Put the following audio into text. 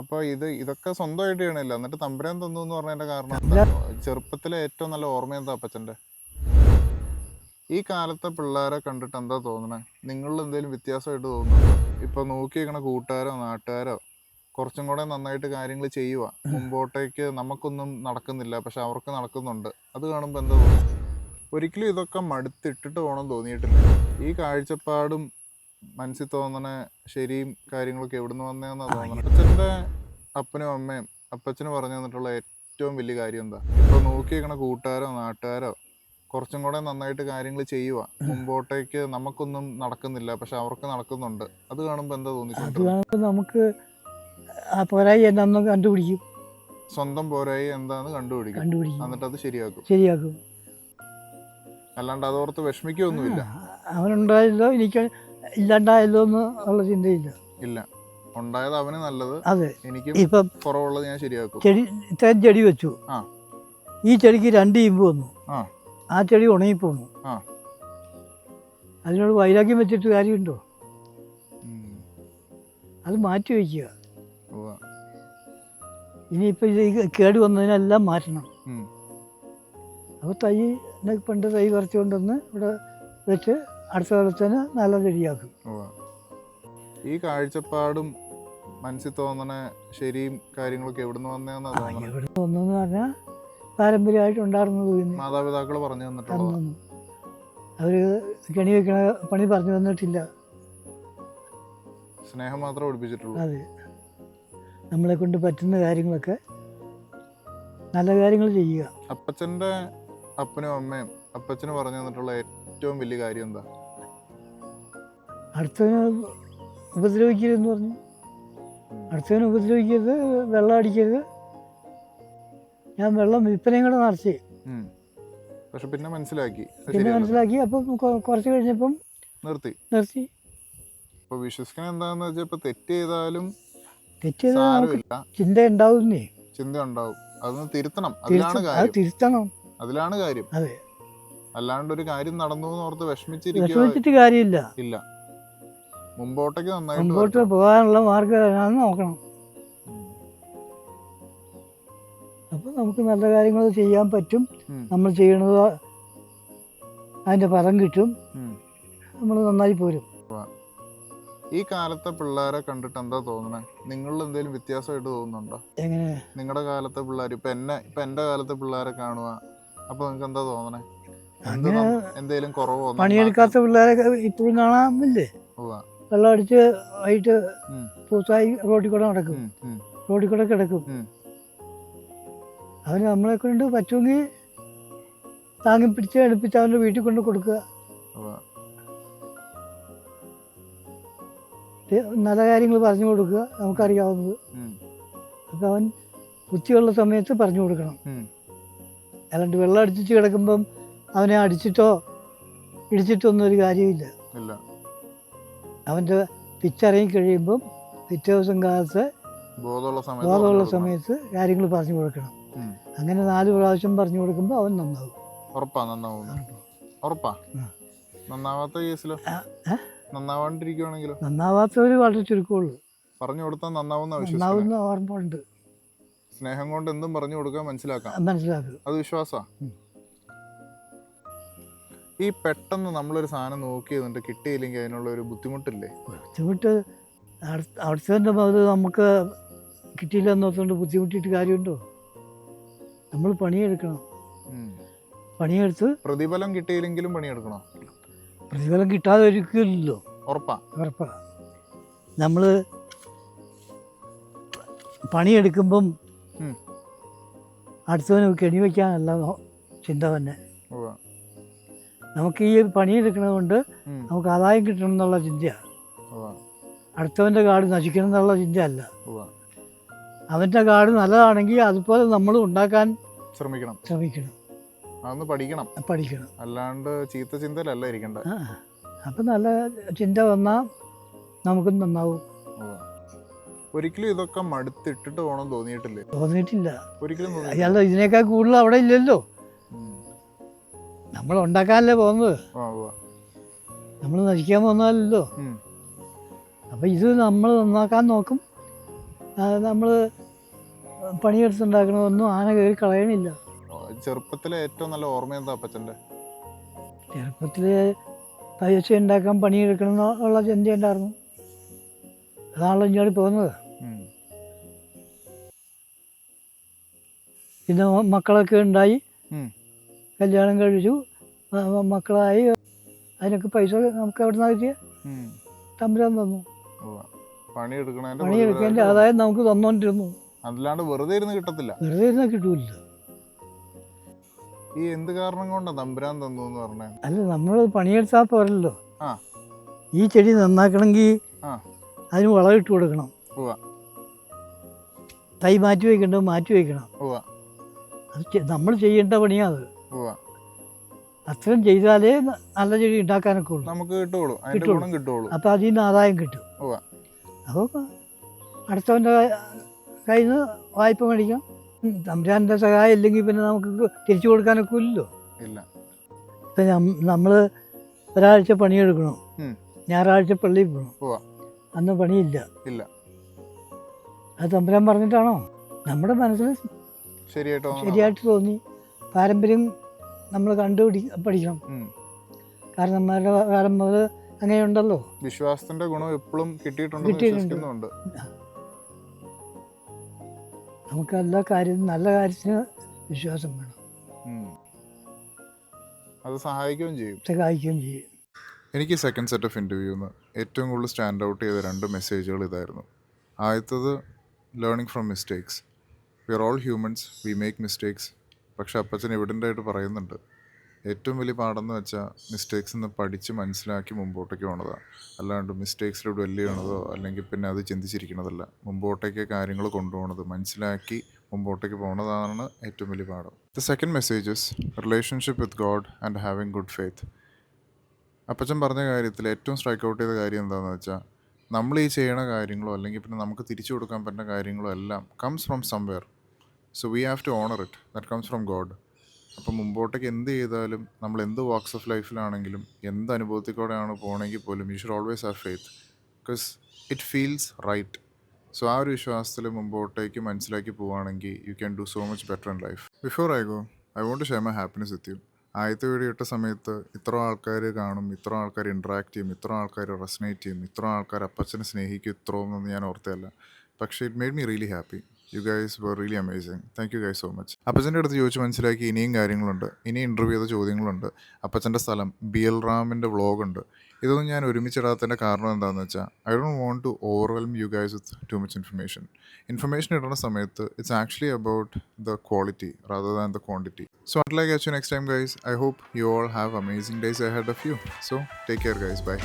അപ്പൊ ഇത് ഇതൊക്കെ സ്വന്തമായിട്ട് ചെയ്യണില്ല. എന്നിട്ട് തമ്പുരാൻ തന്നു എന്ന് പറഞ്ഞതിന്റെ കാരണം? ചെറുപ്പത്തിലെ ഏറ്റവും നല്ല ഓർമ്മ എന്താ അപ്പച്ചന്റെ? ഈ കാലത്തെ പിള്ളേരെ കണ്ടിട്ട് എന്താ തോന്നണേ? നിങ്ങളിൽ എന്തെങ്കിലും വ്യത്യാസമായിട്ട് തോന്നുന്നുണ്ടോ? ഇപ്പൊ നോക്കിയിരിക്കണ കൂട്ടുകാരോ നാട്ടുകാരോ കുറച്ചും കൂടെ നന്നായിട്ട് കാര്യങ്ങൾ ചെയ്യുക മുമ്പോട്ടേക്ക് നമുക്കൊന്നും നടക്കുന്നില്ല. പക്ഷെ അവർക്ക് നടക്കുന്നുണ്ട്. അത് കാണുമ്പോൾ എന്താ തോന്നുന്നു? ഒരിക്കലും ഇതൊക്കെ മടുത്തിട്ടിട്ട് പോകണം തോന്നിയിട്ടില്ല. ഈ കാഴ്ചപ്പാടും മനസ്സിൽ തോന്നണ ശരിയും കാര്യങ്ങളൊക്കെ എവിടുന്ന് വന്നതെന്നാ തോന്നണത് അച്ഛന്റെ അപ്പനും അമ്മയും അപ്പച്ചന് പറഞ്ഞു തന്നിട്ടുള്ള ഏറ്റവും വലിയ കാര്യം എന്താ? ഇപ്പൊ നോക്കിയേക്കണ കൂട്ടുകാരോ നാട്ടുകാരോ കുറച്ചും കൂടെ നന്നായിട്ട് കാര്യങ്ങൾ ചെയ്യുക മുമ്പോട്ടേക്ക് നമുക്കൊന്നും നടക്കുന്നില്ല പക്ഷെ അവർക്ക് നടക്കുന്നുണ്ട്. അത് കാണുമ്പോൾ എന്താ തോന്നിയിട്ടുണ്ട് നമുക്ക് ആ പോരായി കണ്ടുപിടിക്കും. സ്വന്തം പോരായി എന്താന്ന് കണ്ടുപിടിക്കും. കണ്ടുപിടിക്കും. എന്നിട്ട് അത് ശരിയാക്കും. ശരിയാക്കും. അല്ലാണ്ട് അതോർത്ത് വിഷമിക്കൊന്നുമില്ല. അവനുണ്ടായല്ലോ എനിക്ക് ഇല്ലാണ്ടായല്ലോ എന്ന് ഉള്ള ചിന്തയില്ല. ഇല്ല. ഉണ്ടായത് അവന് നല്ലത്. അതെ. എനിക്ക് ഇപ്പം കുറവുള്ളത് ഞാൻ ശരിയാക്കും. ചെടി ഇത്രയും ചെടി വെച്ചു. ഈ ചെടിക്ക് രണ്ട് ഇമ്പ് വന്നു. ആ. ചെടി ഉണങ്ങിപ്പോന്നു. അതിനോട് വൈരാഗ്യം വെച്ചിട്ട് കാര്യമുണ്ടോ? അത് മാറ്റി വയ്ക്കുക. ഇനിയിപ്പോൾ ഇത് കേടി വന്നതിനെല്ലാം മാറ്റണം. അപ്പൊ അപ്പോൾ തൈ പണ്ട് തൈ കുറച്ചുകൊണ്ടൊന്ന് ഇവിടെ വെച്ച് അടുത്ത കാലത്തിന് നല്ല രീതിയാക്കും ഈ കാഴ്ചപ്പാടും മനസ്സിൽ തോന്നണ ശരിയും കാര്യങ്ങളൊക്കെ എവിടുന്ന് വന്നതെന്നാ ആ, തോന്നണേ എവിടെ വന്നെന്ന് പറഞ്ഞാൽ പാരമ്പര്യമായിട്ട് ഉണ്ടായിരുന്നത് മാതാപിതാക്കൾ പറഞ്ഞു തന്നിട്ടുള്ളത്. അവർ അവർ കെണി വെക്കണ പണി പറഞ്ഞു തന്നിട്ടില്ല. സ്നേഹം മാത്രമേ പഠിപ്പിച്ചിട്ടുള്ളൂ. അതെ. നമ്മളെ കൊണ്ട് പറ്റുന്ന കാര്യങ്ങളൊക്കെ നല്ല കാര്യങ്ങൾ ചെയ്യുക. അപ്പച്ചന്റെ അപ്പനും അമ്മയും അപ്പച്ചന് പറഞ്ഞു തന്നിട്ടുള്ള ഏറ്റവും വലിയ കാര്യം എന്താ? അടുത്തവനെ ഉപദ്രവിക്കരുതെന്ന് പറഞ്ഞു. അടുത്തവനെ ഉപദ്രവിക്കരുത് വെള്ളം അടിക്കരുത്. ഞാൻ വെള്ളം വിൽപ്പനയും കൂടെ നടത്തി. പക്ഷെ പിന്നെ മനസ്സിലാക്കി. പിന്നെ മനസ്സിലാക്കി. അപ്പം കുറച്ച് കഴിഞ്ഞപ്പം നിർത്തി. നിർത്തി. അപ്പൊ വിശ്വസിക്കണ എന്താന്ന് വെച്ചാൽ ഇപ്പൊ തെറ്റ് ചെയ്താലും തെറ്റ് ചെയ്താൽ ചിന്ത ഉണ്ടാവുന്നേ. ചിന്ത ഉണ്ടാവും. അതൊന്ന് തിരുത്തണം. അതിലാണ് കാര്യം. തിരുത്തണം. അതിലാണ് കാര്യം. അതെ. അല്ലാണ്ട് ഒരു കാര്യം നടന്നു ഓർത്ത് വിഷമിച്ചിട്ട് കാര്യമില്ല. ഇല്ല. മുമ്പോട്ടേക്ക് നന്നായിട്ട് മുമ്പോട്ട് പോകാനുള്ള മാർഗം നോക്കണം. അപ്പൊ അപ്പോൾ നമുക്ക് നല്ല കാര്യങ്ങൾ ചെയ്യാൻ പറ്റും. നമ്മൾ ചെയ്യണത് അതിന്റെ ഫലം കിട്ടും. നമ്മൾ നന്നായി പോരും. ഈ കാലത്തെ പിള്ളേരെ കണ്ടിട്ട് എന്താ തോന്നണേ? നിങ്ങളിൽ എന്തെങ്കിലും വ്യത്യാസമായിട്ട് തോന്നുന്നുണ്ടോ? എങ്ങനെ? നിങ്ങളുടെ കാലത്തെ പിള്ളേർ ഇപ്പൊ എന്നെ ഇപ്പൊ എന്റെ കാലത്തെ പിള്ളേരെ കാണുക അപ്പൊ നിങ്ങൾക്ക് എന്താ തോന്നണേ? അങ്ങനെ എന്തെങ്കിലും കുറവോ പണിയെടുക്കാത്ത പിള്ളേരെ ഇപ്പോഴും കാണാമില്ലേ. വെള്ളം അടിച്ച് വൈകിട്ട്. പൂത്തായി റോഡിൽ കൂടെ നടക്കും. റോഡിൽ കൂടെ കിടക്കും. അവന് നമ്മളെ കൊണ്ട് പറ്റുമെങ്കിൽ താങ്ങി പിടിച്ച് എടുപ്പിച്ച് അവന്റെ വീട്ടിൽ കൊണ്ട് കൊടുക്കുക നല്ല കാര്യങ്ങൾ പറഞ്ഞു കൊടുക്കുക നമുക്കറിയാവുന്നത് അപ്പം അവൻ ബുദ്ധിയുള്ള സമയത്ത് പറഞ്ഞു കൊടുക്കണം. അല്ലാണ്ട് വെള്ളം അടിച്ചിട്ട് കിടക്കുമ്പം അവനെ അടിച്ചിട്ടോ ഇടിച്ചിട്ടൊന്നും ഒരു കാര്യമില്ല ഇല്ല. അവന്റെ പിച്ചിറങ്ങി കഴിയുമ്പം പിറ്റേ ദിവസം കാലത്ത് ബോധമുള്ള സമയത്ത് കാര്യങ്ങൾ പറഞ്ഞു കൊടുക്കണം. അങ്ങനെ നാല് പ്രാവശ്യം പറഞ്ഞു കൊടുക്കുമ്പോൾ അവൻ നന്നാവും. ഉറപ്പാ നന്നാവും ഉറപ്പാ. നന്നാവാത്ത കേസിലോ? നന്നാവാണ്ടിരിക്കുവാണെങ്കിലോ? നന്നാവാത്തവർ വളരെ ചുരുക്കമുള്ളൂ. പറഞ്ഞു കൊടുത്താൽ നന്നാവുന്ന നന്നാവുന്ന ഓർമ്മ ഉണ്ട് സ്നേഹം കൊണ്ട് എന്തും പറഞ്ഞു കൊടുക്കാൻ മനസ്സിലാക്കാം. മനസ്സിലാക്കുക അത് വിശ്വാസാ ഉം. ഈ പെട്ടെന്ന് നമ്മളൊരു സാധനം നോക്കി എന്നിട്ട് കിട്ടിയില്ലെങ്കിൽ അതിനുള്ള ഒരു ബുദ്ധിമുട്ടില്ലേ? ബുദ്ധിമുട്ട് അടുത്ത അടുത്തതിന്റെ അത് നമുക്ക് കിട്ടിയില്ല എന്ന് പറഞ്ഞുകൊണ്ട് ബുദ്ധിമുട്ടിയിട്ട് കാര്യമുണ്ടോ? നമ്മൾ പണിയെടുക്കണം. പണിയെടുത്ത് പ്രതിഫലം കിട്ടിയില്ലെങ്കിലും പണിയെടുക്കണം? പ്രതിഫലം കിട്ടാതെ ഒരിക്കലില്ലല്ലോ ഉറപ്പാ. ഉറപ്പാ. നമ്മൾ പണിയെടുക്കുമ്പം. അടുത്തവന് കെണി വയ്ക്കാനല്ല ചിന്ത തന്നെ. നമുക്ക് ഈ പണിയെടുക്കുന്നത് കൊണ്ട് നമുക്ക് ആദായം കിട്ടണം എന്നുള്ള ചിന്തയാണ്. അടുത്തവന്റെ കാട് നശിക്കണം എന്നുള്ള ചിന്തയല്ല. അവന്റെ കാട് നല്ലതാണെങ്കിൽ അതുപോലെ നമ്മൾ ഉണ്ടാക്കാൻ ശ്രമിക്കണം. ശ്രമിക്കണം. അതൊന്ന് പഠിക്കണം. പഠിക്കണം. അല്ലാണ്ട് ചീത്ത ചിന്തയിലല്ല ഇരിക്കണ്ട അപ്പം നല്ല ചിന്ത വന്നാൽ നമുക്കും നന്നാവും. ഒരിക്കലും ഇതൊക്കെ മടുത്തിട്ടിട്ട് പോകണം തോന്നിയിട്ടില്ലേ? തോന്നിയിട്ടില്ല. ഒരിക്കലും അയാൾ ഇതിനേക്കാൾ കൂടുതൽ അവിടെ ഇല്ലല്ലോ. നമ്മൾ ഉണ്ടാക്കാനല്ലേ പോകുന്നത് നമ്മൾ നശിക്കാൻ പോകുന്നതല്ലോ അപ്പോൾ ഇത് നമ്മൾ നന്നാക്കാൻ നോക്കും. നമ്മൾ പണിയെടുത്തുണ്ടാക്കണതൊന്നും ആന കയറി കളയണില്ല. ചെറുപ്പത്തിലെ ഏറ്റവും നല്ല ഓർമ്മ എന്താ അപ്പച്ചന്റെ ചെറുപ്പത്തിൽ തയ്യച്ച ഉണ്ടാക്കാൻ പണിയെടുക്കണം എന്നുള്ള ചിന്ത ഉണ്ടായിരുന്നു അതാണല്ലോ ഇങ്ങോട്ട് പോകുന്നത്. പിന്നെ മക്കളൊക്കെ ഉണ്ടായി. കല്യാണം കഴിച്ചു. മക്കളായി അതിനൊക്കെ പൈസ നമുക്ക് എവിടെ നിന്ന് കിട്ടിയ. തമ്പുരാൻ തന്നു. പണിയെടുക്കണതിന്റെ പണിയെടുക്കേണ്ട ആദായം നമുക്ക് തന്നോണ്ടിരുന്നു അല്ലാണ്ട് വെറുതെ ഇരുന്ന് കിട്ടത്തില്ല വെറുതെ ഇരുന്ന് കിട്ടൂല ഈ എന്ത് കാരണം കൊണ്ടാ തമ്പുരാൻ തന്നു എന്ന് പറഞ്ഞേ അല്ല നമ്മൾ പണിയെടുത്താൽ പോരല്ലോ. ഈ ചെടി നന്നാക്കണമെങ്കിൽ. അതിന് വളമിട്ട് കൊടുക്കണം. തൈ മാറ്റി വയ്ക്കേണ്ടത് മാറ്റി വയ്ക്കണം. അത് നമ്മൾ ചെയ്യേണ്ട പണിയാ അത്. അത്രയും ചെയ്താലേ നല്ല ചെടി ഉണ്ടാക്കാനൊക്കെ ഉള്ളൂ. നമുക്ക് കിട്ടുള്ളൂ. ഗുണം കിട്ടുള്ളൂ അപ്പോൾ അതിൽ നിന്ന് ആദായം കിട്ടും. അപ്പോൾ അടുത്തവന്റെ കയ്യിൽ നിന്ന് വായ്പ മേടിക്കാം. തമ്പുരാന്റെ സഹായം ഇല്ലെങ്കിൽ പിന്നെ നമുക്ക് തിരിച്ചു കൊടുക്കാനൊക്കെ ഇല്ലല്ലോ. ഇല്ല. ഇപ്പം നമ്മൾ ഒരാഴ്ച പണിയെടുക്കണം. ഞായറാഴ്ച പള്ളിയിൽ പോകണം അന്ന് പണിയില്ല. ഇല്ല. അത് തമ്പുരാൻ പറഞ്ഞിട്ടാണോ? നമ്മുടെ മനസ്സിൽ ശരിയായിട്ട് തോന്നി. പാരമ്പര്യം നമ്മൾ കണ്ടുപിടി പഠിക്കണം. കാരണം നമ്മളുടെ കാലം മുതൽ അങ്ങനെയുണ്ടല്ലോ. വിശ്വാസത്തിന്റെ ഗുണം എപ്പോഴും കിട്ടിയിട്ടുണ്ട്. നമുക്ക് എല്ലാ കാര്യത്തിനും നല്ല കാര്യത്തിന് വിശ്വാസം വേണം. അത് സഹായിക്കുകയും ചെയ്യും. സഹായിക്കുകയും ചെയ്യും. എനിക്ക് സെക്കൻഡ് സെറ്റ് ഓഫ് ഇന്റർവ്യൂന്ന് ഏറ്റവും കൂടുതൽ സ്റ്റാൻഡ് ഔട്ട് ചെയ്ത രണ്ട് മെസ്സേജുകൾ ഇതായിരുന്നു. ആദ്യത്തത് learning from mistakes we are all humans we make mistakes പക്ഷെ അപ്പച്ചൻ എവിഡന്റ് ആയിട്ട് പറയുന്നുണ്ട്. ഏറ്റവും വലിയ പാടെന്ന് വെച്ചാൽ മിസ്റ്റേക്സ് നിന്ന് പഠിച്ച് മനസ്സിലാക്കി മുമ്പോട്ടേക്ക് പോണതാണ് അല്ലാണ്ട് മിസ്റ്റേക്സിൽ ഡ്വെല്ല് ചെയ്യണതോ അല്ലെങ്കിൽ പിന്നെ അത് ചിന്തിച്ചിരിക്കണതല്ല. മുമ്പോട്ടേക്ക് കാര്യങ്ങൾ കൊണ്ടുപോകണത് മനസ്സിലാക്കി മുമ്പോട്ടേക്ക് പോകണതാണ് ഏറ്റവും വലിയ പാഠം. The second messages relationship with God and having good faith അപ്പച്ചൻ പറഞ്ഞ കാര്യത്തിൽ ഏറ്റവും സ്ട്രൈക്ക് ഔട്ട് ചെയ്ത കാര്യം എന്താണെന്ന് വെച്ചാൽ നമ്മൾ ഈ ചെയ്യണ കാര്യങ്ങളോ അല്ലെങ്കിൽ പിന്നെ നമുക്ക് തിരിച്ചു കൊടുക്കാൻ പറ്റുന്ന കാര്യങ്ങളോ എല്ലാം comes from somewhere so we have to honour it that comes from God അപ്പം മുമ്പോട്ടേക്ക് എന്ത് ചെയ്താലും നമ്മൾ എന്ത് വാക്സ് ഓഫ് ലൈഫിലാണെങ്കിലും എന്ത് അനുഭവത്തിലൂടെയാണ് പോകണമെങ്കിൽ പോലും you should always have faith because it feels right so ആ ഒരു വിശ്വാസത്തിൽ മുമ്പോട്ടേക്ക് മനസ്സിലാക്കി പോവുകയാണെങ്കിൽ you can do so much better in life before I go I won't share my happiness with you ആദ്യത്തെ വീഡിയോ ഇട്ട സമയത്ത് ഇത്ര ആൾക്കാർ കാണും ഇത്ര ആൾക്കാർ ഇൻട്രാക്ട് ചെയ്യും ഇത്ര ആൾക്കാർ റെസനേറ്റ് ചെയ്യും ഇത്ര ആൾക്കാർ അപ്പച്ചനെ സ്നേഹിക്കും ഇത്രയും എന്ന് ഞാൻ ഓർത്തയല്ല പക്ഷേ it made me really happy you guys were really amazing thank you guys so much അപ്പച്ചന്റെ അടുത്ത് ചോദിച്ച് മനസ്സിലാക്കി ഇനിയും കാര്യങ്ങളുണ്ട്. ഇനി ഇന്റർവ്യൂ ചെയ്ത ചോദ്യങ്ങളുണ്ട്. അപ്പച്ചന്റെ സ്ഥലം ബി എൽ റാമിന്റെ വ്ളോഗുണ്ട് ഇതൊന്നും ഞാൻ ഒരുമിച്ചിടാത്തതിന്റെ കാരണം എന്താണെന്ന് വെച്ചാൽ I don't want to overwhelm you guys with too much information information ഇടുന്ന സമയത്ത് it's actually about the quality rather than the quantity so at like you next time guys I hope you all have amazing days I had of you so take care guys bye